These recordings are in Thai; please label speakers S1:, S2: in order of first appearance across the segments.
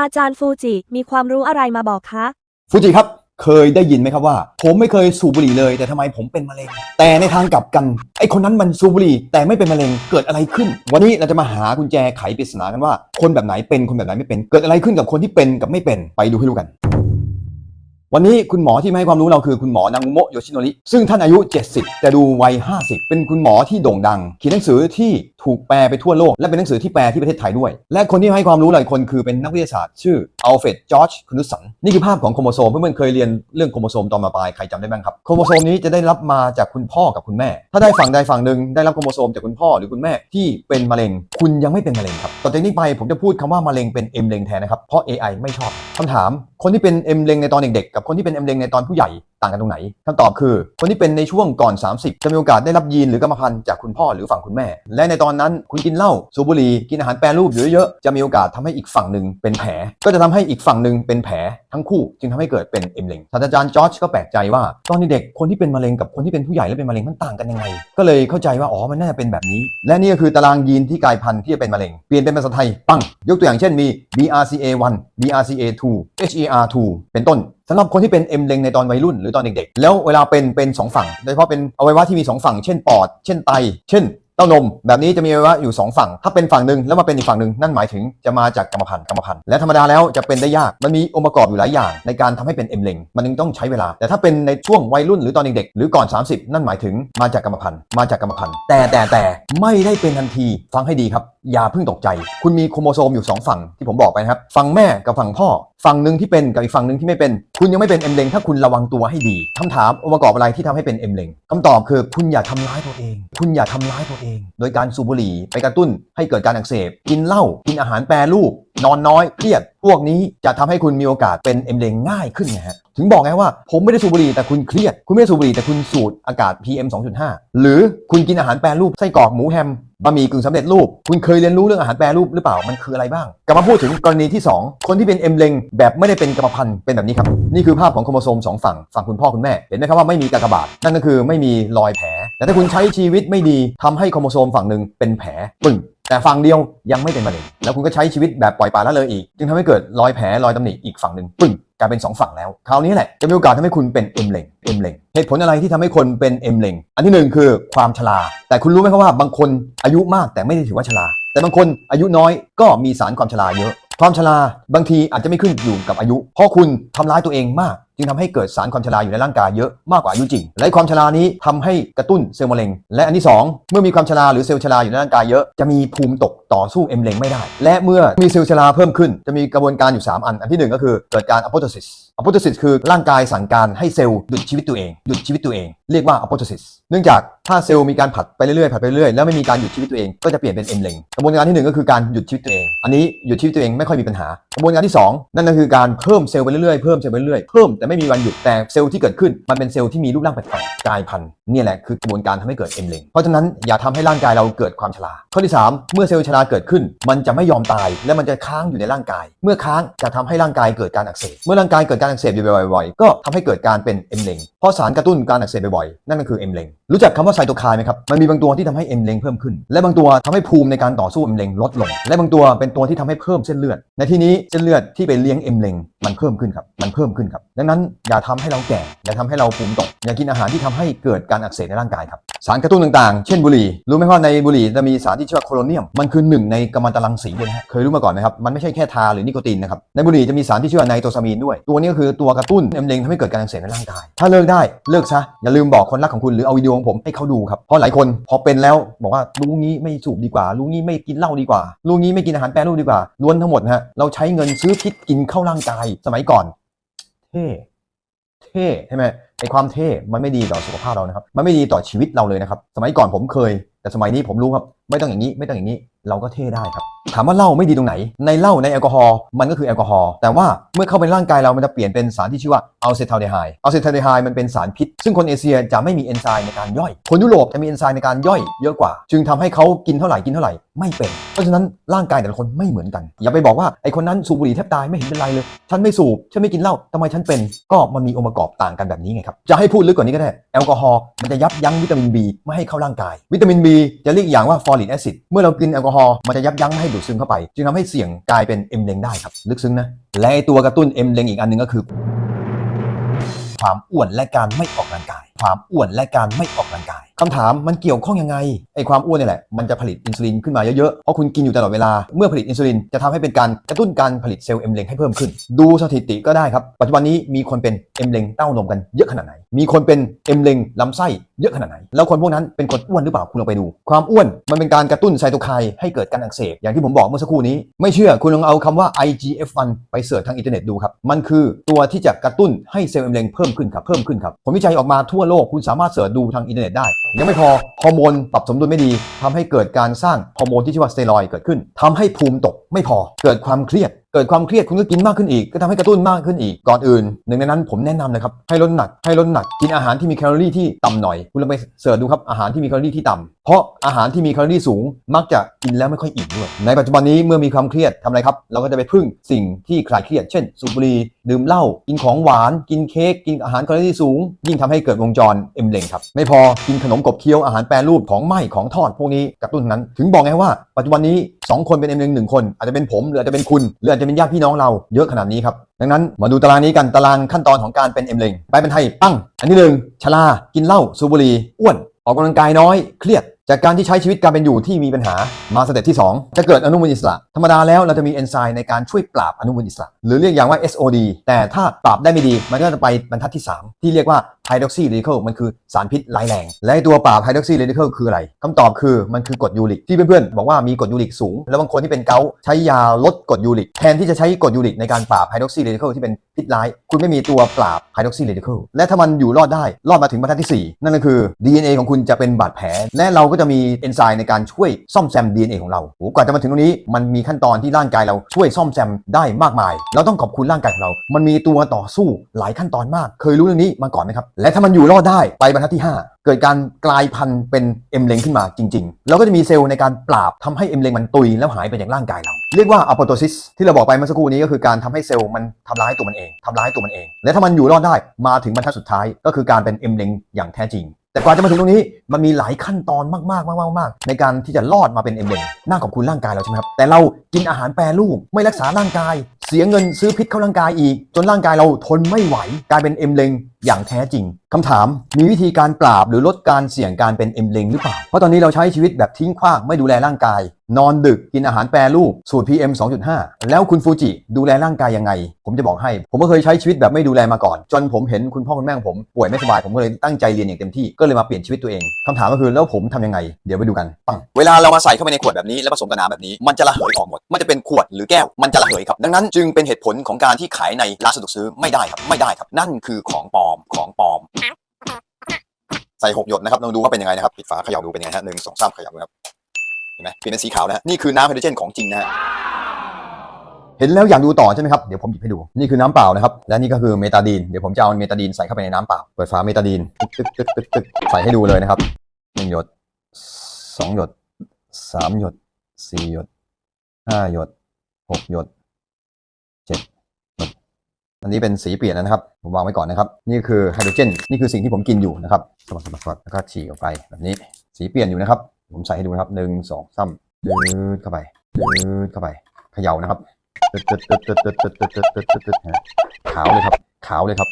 S1: อาจารย์ฟูจิมีความรู้อะไรมาบอกคะ
S2: ฟูจิครับ เคยได้ยินไหมครับว่า ผมไม่เคยสูบบุหรี่เลย แต่ทำไมผมเป็นมะเร็ง แต่ในทางกลับกัน ไอคนนั้นมันสูบบุหรี่ แต่ไม่เป็นมะเร็งเกิดอะไรขึ้น วันนี้เราจะมาหากุญแจไขปริศนากันว่า คนแบบไหนเป็นคนแบบไหนไม่เป็น เกิดอะไรขึ้นกับคนที่เป็นกับไม่เป็นไปดูให้รู้กัน วันนี้คุณหมอที่มาให้ความรู้เราคือคุณหมอนางุโมะโยชิโนริซึ่งท่านอายุ 70 แต่ดูวัย 50 เป็นคุณหมอที่โด่งดัง เขียนหนังสือที่ถูกแปลไปทั่วโลก และเป็นหนังสือที่แปลที่ประเทศไทยด้วย และคนที่ให้ความรู้หลายคนคือเป็นนักวิทยาศาสตร์ชื่ออัลเฟรดจอร์จคุนุสันนี่คือภาพของโครโมโซมเพื่อนๆเคยเรียนเรื่องโครโมโซมตอนมาปลายใครจำได้บ้างครับโครโมโซมนี้จะได้รับมาจากคุณพ่อกับคุณแม่ ถ้าได้ฝั่งใดฝั่งหนึ่งได้รับโครโมโซมจากคุณพ่อหรือคุณแม่ที่เป็นมะเร็ง คุณยังไม่เป็นมะเร็งครับต่อจากนี้ไปผมจะพูดคำว่ามะเร็งเป็นเอ็มเร็งแทนนะครับเพราะ AI ไม่ชอบคำถามคนที่เป็นเอ็มเร็งในตอนเด็กๆกับคนที่เป็นเอ็มเร็งในตอนผู้ใหญ่ต่างกันตรงไหนคำตอบคือ คนที่เป็นในช่วงก่อน 30 จะมีโอกาสได้รับยีนหรือกรรมพันธุ์จากคุณพ่อหรือฝั่งคุณแม่ และในตอนนั้นคุณกินเหล้าสูบบุหรี่กินอาหารแปรรูปเยอะๆจะมีโอกาสทำให้อีกฝั่งหนึ่งเป็นแผล ก็จะทำให้อีกฝั่งหนึ่งเป็นแผลทั้งคู่ จึงทำให้เกิดเป็นเอ็มเร็งศาสตราจารย์จอร์จก็แปลกใจว่าตอนเด็กคนที่เป็นมะเร็งกับคนที่เป็นผู้ใหญ่และเป็นมะเร็งมันต่างกันยังไง ก็เลยเข้าใจว่าอ๋อมันน่าจะเป็นแบบนี้ และนี่ก็คือตารางยีนที่กลายพันธุ์ที่จะเป็นมะเร็งเปลี่ยนเป็นภาษาไทยปังยกตัวอย่างเช่นมี BRCA1 BRCA2 HER2 เป็นต้นำหรับคนที่เป็นเอ็มเล็งในตอนวัยรุ่นหรือตอนเด็กๆ แล้วเวลาเป็นเป็นสองฝั่งโดยเฉพาะเป็นอวัยวะที่มีสองฝั่ง เช่นปอด เช่นไต เช่นเต้านม แบบนี้จะมีอวัยวะอยู่ 2 ฝั่ง ถ้าเป็นฝั่งหนึ่งแล้วมาเป็นอีกฝั่งหนึ่งนั่นหมายถึงจะมาจากกรรมพันธุ์กรรมพันธุ์และธรรมดาแล้วจะเป็นได้ยากมันมีองค์ประกอบอยู่หลายอย่าง ในการทำให้เป็นเอ็มเล็งมันจึงต้องใช้เวลา แต่ถ้าเป็นในช่วงวัยรุ่นหรือตอนเด็กๆหรือก่อน 30 นั่นหมายถึงมาจากกรรมพันธุ์มาจากกรรมพันธุ์แต่แต่แต่ไม่ได้เป็นทันทีฟังให้ดีครับ อย่าเพิ่งตกใจ คุณมีโครโมโซมอยู่สองฝั่งที่ผมบอกไปนะครับ ฝั่งแม่กับฝั่งพ่อ ฝั่งหนึ่งที่เป็นกับอีกฝั่งหนึ่งที่ไม่เป็น คุณยังไม่เป็นเอ็มเลงถ้าคุณระวังตัวให้ดีคำถามองค์ประกอบอะไรที่ทำให้เป็นเอ็มเลงคำตอบคือคุณอย่าทำร้ายตัวเอง คุณอย่าทำร้ายตัวเอง โดยการสูบบุหรี่ไปกระตุ้นให้เกิดการอักเสบ กินเหล้า กินอาหารแปรรูป นอนน้อย เครียด พวกนี้จะทำให้คุณมีโอกาสเป็นเอ็มเลงง่ายขึ้นไงฮะถึงบอกไงว่าผมไม่ได้สูบบุหรี่แต่คุณเครียด คุณไม่ได้สูบบุหรี่แต่คุณสูดอากาศ PM 2.5 หรือคุณกินอาหารแปรรูปไส้กรอกหมูแฮมบะหมี่กึ่งสำเร็จรูป คุณเคยเรียนรู้เรื่องอาหารแปรรูปหรือเปล่ามันคืออะไรบ้าง กลับมาพูดถึงกรณีที่ 2 คนที่เป็นเอ็มเลงแบบไม่ได้เป็นกรรมพันธุ์เป็นแบบนี้ครับนี่คือภาพของโครโมโซมสองฝั่งฝั่งคุณพ่อคุณแม่เห็นไหมครับว่าไม่มีกากบาทนั่นก็คือไม่มีรอยแผล แต่ถ้าคุณใช้ชีวิตไม่ดีทำให้โครโมโซมฝั่งหนึ่งเป็นแผลปึ้งแต่ฝั่งเดียวยังไม่เป็นมะเร็งแล้วคุณก็ใช้ชีวิตแบบปล่อยปละละเลยอีก จึงทำให้เกิดรอยแผลรอยตำหนิอีกฝั่งหนึ่งปึ้งกลายเป็นสองฝั่งแล้ว คราวนี้แหละจะมีโอกาสทำให้คุณเป็นเอ็มเลงเอ็มเลงเหตุผลอะไรที่ทำให้คนเป็นเอ็มเลงอันที่หนึ่งคือความชราแต่คุณรู้ไหมครับว่าบางคนอายุมากแต่ไม่ได้ถือว่าชราแต่บางคนอายุน้อยก็มีสารความชราเยอะ ความชราบางทีอาจจะไม่ขึ้นอยู่กับอายุ เพราะคุณทำร้ายตัวเองมาก จึงทำให้เกิดสารความชราอยู่ในร่างกายเยอะมากกว่าอายุจริง และความชรานี้ทำให้กระตุ้นเซลล์มะเร็ง และอันที่ 2 เมื่อมีความชราหรือเซลล์ชราอยู่ในร่างกายเยอะจะมีภูมิตกต่อสู้เอ็มเลงไม่ได้ และเมื่อมีเซลล์ชราเพิ่มขึ้น จะมีกระบวนการอยู่ 3 อัน อันที่ 1 ก็คือเกิดการ apoptosis คือร่างกายสั่งการให้เซลล์หยุดชีวิตตัวเองหยุดชีวิตตัวเอง เรียกว่า apoptosis เนื่องจากถ้าเซลล์มีการผัดไปเรื่อยๆผัดไปเรื่อยๆแล้วไม่มีการหยุดชีวิตตัวเองก็จะเปลี่ยนเป็นเอ็มเลงกระบวนการที่หนึ่งก็คือการหยุดชีวิตตัวเอง อันนี้หยุดชีวิตตัวเองไม่ค่อยมีปัญหา กระบวนการที่สองนั่นก็คือการเพิ่มเซลล์ไปเรื่อยๆเพิ่มเซลล์ไปเรื่อยๆเพิ่มแต่ไม่มีวันหยุดแต่เซลล์ที่เกิดขึ้นมันเป็นเซลล์ที่มีรูปร่างแปลกๆกลายพันธุ์นี่แหละคือกระบวนการทำให้เกิดเอ็มเลงเพราะฉะนั้นอย่าทำให้ร่างกายเราเกิดความชราข้อที่สามเมื่อเซลล์ชราเกิดขึ้น มันจะไม่ยอมตายและมันจะค้างอยู่ในร่างกาย เมื่อค้างจะทำให้ร่างกายเกิดการอักเสบเมื่อร่างกายเกิดการอักเสบอยู่บ่อยๆ ก็ทำให้เกิดการเป็นเอ็มเลงเพราะสารกระตุ้นการอักเสบบ่อยๆ นั่นก็คือเอ็มเลงรู้จักคำว่าไซโตไคน์ไหมครับ มันมีบางตัวที่ทำให้เอ็มเลงเพิ่มขึ้น และบางตัวทำให้ภูมิในการต่อสู้เอ็มเลงลดลง และบางตัวเป็นตัวที่ทำให้เพิ่มเส้นเลือด ในที่นี้เส้นเลือดที่ไปเลี้ยงเอ็มเลงมันเพิ่มขึ้นครับ มันเพิ่มขึ้นครับ ดังนั้นอย่าทำให้เราแก่ อย่าทำให้เราภูมิตก อย่ากินอาหารที่ทำให้เกิดการอักเสบในร่างกายครับ สารกระตุ้นต่างๆ เช่นบุหรี่ รู้ไหมว่าในบุหรี่จะมีสารที่ชื่อว่าโคโลเนียม มันคือหนึ่งในกัมมันตรังสีเลยนะฮะเคยรู้มาก่อนไหมครับ มันไม่ใช่แค่ทาหรือนิโคตินนะครับ ในบุหรี่จะมีสารที่ชื่อว่าไนโตซามีนด้วย ตัวนี้ก็คือตัวกระตุ้นเอ็มเลงทำให้เกิดการอักเสบในร่างกาย ถ้าเลิกได้เลิกซะอย่าลืมบอกคนรักของคุณหรือเอาวิดีโอของผมให้เขาดูครับเพราะหลายคนพอเป็นแล้วบอกว่าลูกนี้ไม่สูบดีกว่าลูกนี้ไม่กินเหล้าดีกว่าลูกนี้ไม่กินอาหารแปรรูปดีกว่าล้วนทั้งหมดฮะเราใช้เงินซื้อพิษกินเข้าร่างกายสมัยก่อนเท่เท่ใช่ไหม ไอความเท่ มันไม่ดีต่อสุขภาพเรานะครับ มันไม่ดีต่อชีวิตเราเลยนะครับ สมัยก่อนผมเคย แต่สมัยนี้ผมรู้ครับ ไม่ต้องอย่างนี้ ไม่ต้องอย่างนี้ เราก็เท่ได้ครับ ถามว่าเหล้าไม่ดีตรงไหน ในเหล้าในแอลกอฮอล์ มันก็คือแอลกอฮอล์ แต่ว่าเมื่อเข้าไปในร่างกายเรา มันจะเปลี่ยนเป็นสารที่ชื่อว่าอัลเซทาเดไฮอัลเซทาเดไฮมันเป็นสารพิษ ซึ่งคนเอเชียจะไม่มีเอนไซม์ในการย่อย คนยุโรปจะมีเอนไซม์ในการย่อยเยอะกว่า จึงทำให้เขากินเท่าไหร่ กินเท่าไหร่ ไม่เป็น เพราะฉะนั้นร่างกายแต่ละคนไม่เหมือนกัน อย่าไปบอกว่าไอคนนั้นสูบบุหรี่แทบตายไม่เห็นเป็นไรเลย ฉันไม่สูบ ฉันไม่กินเหล้าทำไมฉันเป็น ก็มันมีองค์ประกอบต่างกันแบบนี้ไงครับครับจะให้พูดลึกกว่านี้ก็ได้ แอลกอฮอล์มันจะยับยั้งวิตามิน B ไม่ให้เข้าร่างกาย วิตามิน B จะเรียกอีกอย่างว่าฟอลิกแอซิดเมื่อเรากินแอลกอฮอล์มันจะยับยั้งไม่ให้ดูดซึมเข้าไป จึงทำให้เสี่ยงกลายเป็นเอ็มเลงได้ครับลึกซึ้งนะและตัวกระตุ้นเอ็มเลงอีกอันหนึงก็คือ ความอ้วนและการไม่ออกกำลังกาย ความอ้วนและการไม่ออกกำลังกาย คำถามมันเกี่ยวข้องยังไงไอ้ความอ้วนเนี่ยแหละมันจะผลิตอินซูลินขึ้นมาเยอะๆเพราะคุณกินอยู่ตลอดเวลาเมื่อผลิตอินซูลินจะทำให้เป็นการกระตุ้นการผลิตเซลล์เอ็มเลงให้เพิ่มขึ้น ดูสถิติก็ได้ครับ ปัจจุบันนี้มีคนเป็นเอ็มเลงเต้านมกันเยอะขนาดไหน มีคนเป็นเอ็มเลงลำไส้เยอะขนาดไหน แล้วคนพวกนั้นเป็นคนอ้วนหรือเปล่าคุณลองไปดู ความอ้วนมันเป็นการกระตุ้นไซโตไคน์ให้เกิดการอักเสบอย่างที่ผมบอกเมื่อสักครู่นี้ ไม่เชื่อคุณลองเอาคำว่า IGF-1 ไปเสิร์ชทางอินเทอร์เน็ตดูครับมันคือตัวที่จะกระตุ้นให้เซลล์เอ็มเลงเพิ่มขึ้นครับเพิ่มขึ้นครับผลวิจัยออกมาทั่วโลกคุณสามารถเสิร์ชดูทางอินเทอร์เน็ตได้ยังไม่พอฮอร์โมนปรับสมดุลไม่ดีทำให้เกิดการสร้างฮอร์โมนที่ชื่อว่าสเตียรอยเกิดขึ้นทำให้ภูมิตกไม่พอเกิดความเครียด เกิดความเครียดคุณก็กินมากขึ้นอีก ก็ทำให้กระตุ้นมากขึ้นอีกก่อนอื่นหนึ่งในนั้นผมแนะนำเลยครับให้ลดหนักให้ลดหนักกินอาหารที่มีแคลอรี่ที่ต่ำหน่อย คุณลองไปเสิร์ชดูครับอาหารที่มีแคลอรี่ที่ต่ำเพราะอาหารที่มีแคลอรี่สูง มักจะกินแล้วไม่ค่อยอิ่มด้วยในปัจจุบันนี้เมื่อมีความเครียดทำอะไรครับ เราก็จะไปพึ่งสิ่งที่คลายเครียด เช่น สูบบุหรี่ดื่มเหล้ากินของหวาน กินเค้กกินอาหารแคลอรี่สูง ยิ่งทำให้เกิดวงจรเอ็มเลงครับไม่พอกินขนมกบเคี้ยวอาหารแปรรูปของไหม้ของทอดพวกนี้กระตุ้นนั้น ถึงบอกไงว่าปัจจุบันนี้สองคนเป็นเอ็มเลงหนึ่งคนอาจจะเป็นผมหรืออาจจะเป็นคุณหรืออาจจะจะเป็นญาติพี่น้องเราเยอะขนาดนี้ครับ ดังนั้นมาดูตารางนี้กันตารางขั้นตอนของการเป็นเอ็มเลงไปเป็นไทยปั้ง อันที่หนึ่งชรา กินเหล้าสูบบุหรี่อ้วน ออกกำลังกายน้อย เครียด จากการที่ใช้ชีวิตการเป็นอยู่ที่มีปัญหามาสเต็ปที่ 2 จะเกิดอนุมูลอิสระ ธรรมดาแล้วเราจะมีเอนไซม์ในการช่วยปราบอนุมูลอิสระ หรือเรียกอย่างว่า SOD แต่ถ้าปราบได้ไม่ดีมันก็จะไปบรรทัดที่ 3 ที่เรียกว่า ไฮดรอกซีเรดิเคิลมันคือสารพิษร้ายแรง และตัวปราบไฮดรอกซีเรดิเคิลคืออะไรคำตอบคือมันคือกรดยูริกที่เพื่อนๆ บอกว่ามีกรดยูริกสูง แล้วบางคนที่เป็นเกาใช้ยาลดกรดยูริกแทนที่จะใช้กรดยูริกในการปราบไฮดรอกซีเรดิเคิลที่เป็นพิษร้าย คุณไม่มีตัวปราบไฮดรอกซีเรดิเคิลและถ้ามันอยู่รอดได้รอดมาถึงบรรทัดที่ 4 นั่นก็คือ DNA ของคุณจะเป็นบาดแผล และเราก็จะมีเอนไซม์ในการช่วยซ่อมแซม DNA ของเราโอ้กว่าจะมาถึงตรงนี้มันมีขั้นตอนที่ร่างกายเราช่วยซ่อมแซมได้มากมาย เราต้องขอบคุณร่างกายของเรา มันมีตัวต่อสู้หลายขั้นตอนมาก เคยรู้เรื่องนี้มาก่อนไหมครับและถ้ามันอยู่รอดได้ไปบรรทัดที่ 5 เกิดการกลายพันธุ์เป็นเอ็มเลงขึ้นมาจริง ๆ แล้วก็จะมีเซลล์ในการปราบทำให้เอ็มเลงมันตุยแล้วหายไปจากร่างกายเรา เรียกว่าอะโปโตซิสที่เราบอกไปเมื่อสักครู่นี้ก็คือการทำให้เซลล์มันทำร้ายตัวมันเองทำร้ายตัวมันเอง และถ้ามันอยู่รอดได้มาถึงบรรทัดสุดท้าย ก็คือการเป็นเอ็มเลงอย่างแท้จริงแต่กว่าจะมาถึงตรงนี้มันมีหลายขั้นตอนมากๆมากๆมากๆในการที่จะรอดมาเป็นเอ็มเลงน่าขอบคุณร่างกายเราใช่ไหมครับ แต่เรากินอาหารแปรรูปไม่รักษาร่างกาย สียเงินซื้อพิษเข้าร่างกายอีก จนร่างกายเราทนไม่ไหว กลายเป็นเอ็มเลงอย่างแท้จริงคำถามมีวิธีการปราบหรือลดการเสี่ยงการเป็นเอ็มเลงหรือเปล่า เพราะตอนนี้เราใช้ชีวิตแบบทิ้งขว้างไม่ดูแลร่างกาย นอนดึกกินอาหารแปรรูปสูตร PM 2.5 แล้วคุณฟูจิดูแลร่างกายยังไง ผมจะบอกให้ ผมก็เคยใช้ชีวิตแบบไม่ดูแลมาก่อน จนผมเห็นคุณพ่อคุณแม่ของผมป่วยไม่สบายผมก็เลยตั้งใจเรียนอย่างเต็มที่ก็เลยมาเปลี่ยนชีวิตตัวเองคำถามก็คือแล้วผมทำยังไง เดี๋ยวไปดูกันปังเวลาเรามาใส่เข้าไปในขวดแบบนี้แล้วผสมกับน้ำแบบนี้ มันจะระเหยออกหมด มันจะเป็นขวดหรือแก้วมันจะระเหยครับดังนั้นจึึงเป็นเหตุผลของการที่ขายในร้านสะดวกซื้อไม่ได้ครับไม่ได้ครับ นั่นคือของปลอมของปลอม ใส่หกหยดนะครับลองดูว่าเป็นยังไงนะครับปิดฝาเขย่าดูเป็นยังไงฮะหนึ่งสองสามเขย่าดูครับเห็นไหมเปลี่ยนเป็นสีขาวนะฮะนี่คือน้ำไฮโดรเจนของจริงนะฮะเห็นแล้วอยากดูต่อใช่ไหมครับ เดี๋ยวผมหยิบให้ดู นี่คือน้ำเปล่านะครับ และนี่ก็คือเมตาดีน เดี๋ยวผมจะเอาเมตาดีนใส่เข้าไปในน้ำเปล่า เปิดฝาเมตาดีน ตึ๊กตึ๊กตึ๊กตึ๊กใส่ให้ดูเลยนะครับหนึ่งหยดสองหยดสามหยดสี่หยดห้าหยดหกหยด อันนี้เป็นสีเปลี่ยนนะครับ ผมวางไว้ก่อนนะครับ นี่คือไฮโดรเจน นี่คือสิ่งที่ผมกินอยู่นะครับสบับัดสแล้วก็ฉีกออกไปแบบนี้ สีเปลี่ยนอยู่นะครับ ผมใส่ให้ดูนะครับหนึ่งสองสามยืดเข้าไปยืดเข้าไปเขย่านะครับขาวเลยครับ ขาวเลยครับ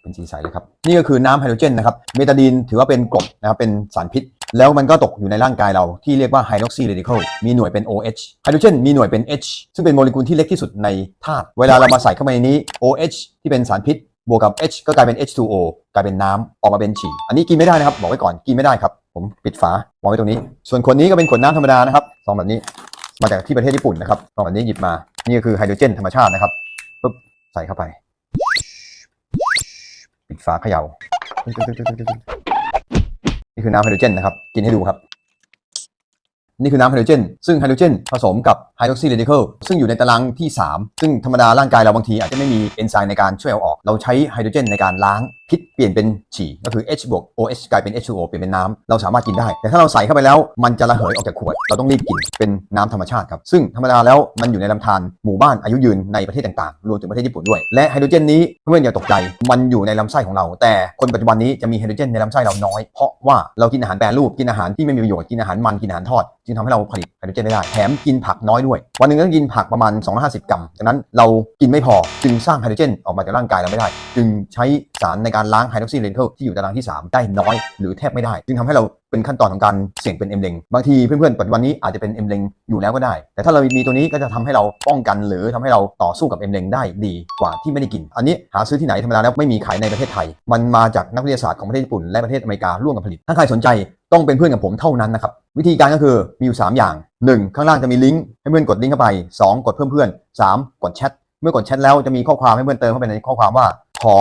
S2: เป็นสีใสเลยครับ นี่ก็คือน้ำไฮโดรเจนนะครับ เมตาดีนถือว่าเป็นกรดนะครับ เป็นสารพิษ แล้วมันก็ตกอยู่ในร่างกายเราที่เรียกว่าไฮดรอกซีเรดิคลมีหน่วยเป็น OH ไฮโดรเจนมีหน่วยเป็น H ซึ่งเป็นโมเลกุลที่เล็กที่สุดในธาตุเวลาเรามาใส่เข้าไปในนี้ OH ที่เป็นสารพิษบวกกับ H ก็กลายเป็น H2O กลายเป็นน้ำออกมาเป็นฉี่อันนี้กินไม่ได้นะครับ บอกไว้ก่อนกินไม่ได้ครับ ผมปิดฝาวางไว้ตรงนี้ ส่วนขวดนี้ก็เป็นขวดน้ำธรรมดานะครับซองแบบนี้มาจากที่ประเทศญี่ปุ่นนะครับซองแบบนี้หยิบมา นี่ก็คือไฮโดรเจนธรรมชาตินะครับปุ๊บใส่เข้าไป ปิดฝาเขย่า นี่คือน้ำไฮโดรเจนนะครับ กินให้ดูครับ นี่คือน้ำไฮโดรเจน ซึ่งไฮโดรเจนผสมกับไฮดรอกซีเรดิคิลซึ่งอยู่ในตารางที่ 3 ซึ่งธรรมดาร่างกายเราบางทีอาจจะไม่มีเอนไซม์ในการช่วยเอาออก เราใช้ไฮโดรเจนในการล้าง พิษเปลี่ยนเป็นฉี่ก็คือ H บวก OH กลายเป็น H2O เปลี่ยนเป็นน้ำเราสามารถกินได้ แต่ถ้าเราใส่เข้าไปแล้วมันจะระเหยออกจากขวด เราต้องรีบกินเป็นน้ำธรรมชาติครับ ซึ่งธรรมดาแล้วมันอยู่ในลำธารหมู่บ้านอายุยืนในประเทศต่างๆ รวมถึงประเทศญี่ปุ่นด้วย และไฮโดรเจนนี้เพื่อนอย่าตกใจ มันอยู่ในลำไส้ของเรา แต่คนปัจจุบันนี้จะมีไฮโดรเจนในลำไส้เราน้อย เพราะว่าเรากินอาหารแปรรูปกินอาหารที่ไม่มีประโยชน์กินอาหารมันกินอาหารทอดจึงทำให้เราผลิตไฮโดรเจนไม่ได้แถมกินผักน้อยด้วย วันหนึ่งต้องกินผักประมาณ 250 กรัมดังนั้นเรากินไม่พอจึงสร้างไฮโดรเจนออกมาจากร่างกายเราไม่ได้ จึงใช้สารในการล้างไฮดรอกซีเรนเคิลที่อยู่ตารางที่ 3 ได้น้อยหรือแทบไม่ได้ จึงทำให้เราเป็นขั้นตอนของการเสี่ยงเป็นเอ็มเลงบางทีเพื่อนๆปัจจุบันนี้อาจจะเป็นเอ็มเลงอยู่แล้วก็ได้ แต่ถ้าเรามีตัวนี้ก็จะทำให้เราป้องกัน หรือทำให้เราต่อสู้กับเอ็มเลงได้ดีกว่าที่ไม่ได้กิน อันนี้หาซื้อที่ไหนธรรมดาแล้วไม่มีขายในประเทศไทย มันมาจากนักวิทยาศาสตร์ของประเทศญี่ปุ่นและประเทศอเมริการ่วมกันผลิต ถ้าใครสนใจต้องเป็นเพื่อนกับผมเท่านั้นนะครับวิธีการก็คือมีอยู่ 3 อย่าง 1. ข้างล่างจะมีลิงก์ให้เพื่อนกดลิงก์เข้าไป 2. กดเพิ่มเพื่อน 3. กดแชทเมื่อกดแชทแล้วจะมีข้อความให้เพื่อนเติมเข้าไปในข้อความว่าขอ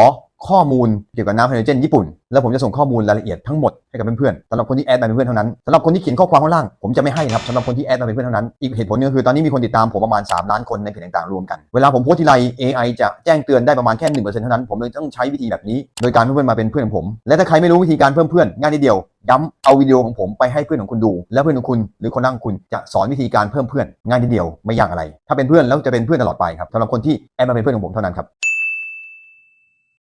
S2: ข้อมูลเกี่ยวกับน้ำไฮโดรเจนญี่ปุ่น แล้วผมจะส่งข้อมูลรายละเอียดทั้งหมดให้กับเพื่อนๆสำหรับคนที่แอดมาเป็นเพื่อนเท่านั้นสำหรับคนที่เขียนข้อความข้างล่างผมจะไม่ให้นะครับสำหรับคนที่แอดมาเป็นเพื่อนเท่านั้นอีกเหตุผลหนึงคือตอนนี้มีคนติดตามผมประมาณ 3 ล้านคนในเพจต่างๆรวมกันเวลาผมโพสต์ทีไร AI จะแจ้งเตือนได้ประมาณแค่1%เท่านั้นผมเลยต้องใช้วิธีแบบนี้ โดยการเพื่อนๆมาเป็นเพื่อนของผม และถ้าใครไม่รู้วิธีการเพิ่มเพื่อนง่ายนิดเดียวย้ำเอาวิดีโอของผมไปให้เพื่อนของคุณดู แล้วเพื่อนของคุณหรือคนนั่งคุณจะสอนวิธีการเพิ่มเพื่อนง่ายนิดเดียวไม่ยากอะไร ถ้าเป็นเพื่อนแล้วจะเป็นเพื่อนตลอดไปครับสำหรับคนที่แอดมาเป็นเพื่อนของผมเท่านั้นครับ